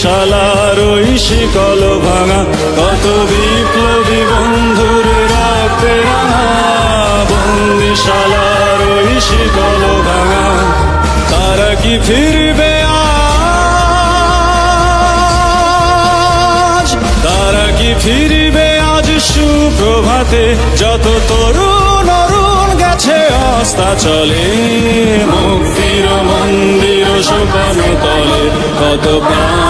বন্দিশালার ওই শিকল ভাঙা, কত বিপ্লবী বন্ধুর রক্তে রাঙা। বন্দিশালার ওই শিকল ভাঙা, তারা কি ফিরবে আজ? তারা কি ফিরবে আজ সুপ্রভাতে? যত তরুণ অরুণ গেছে অস্তা চলে। মুক্তির মন্দির সোপান তলে, কত প্রাণ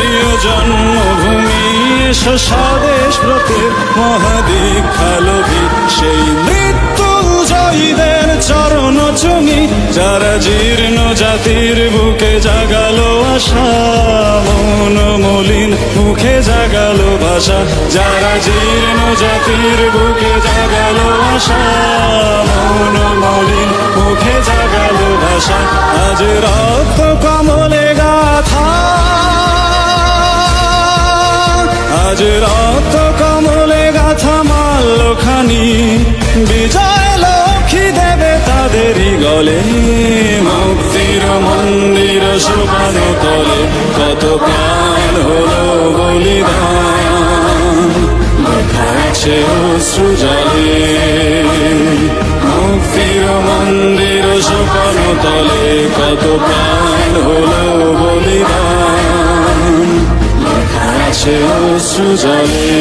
প্রিয় জন্মভূমি স্বদেশ ব্রতের মহাদীক্ষালভী সেই মৃত্যুঞ্জয়ীদের চরণ চুমি, যারা জীর্ণ জাতির বুকে জাগালো আশা, মন মলিন মুখে জাগালো ভাষা, যারা জীর্ণ জাতির বুকে জাগালো আশা, মন মলিন মুখে জাগালো ভাষা। আজ রক্ত কমলে গাথা আজ রক্ত কমলে গাথা মাল্যখানি। বিজয় লক্ষ্মী দেবে তাদেরই গলে। মুক্তির মন্দির শোভান তলে, কত প্রাণ হলো বলিদান। লেখা আছে অশ্রু মুক্তির মন্দির শোভান তলে, কত প্রাণ হলো বলিদান লেখা আছে অশ্রু জলে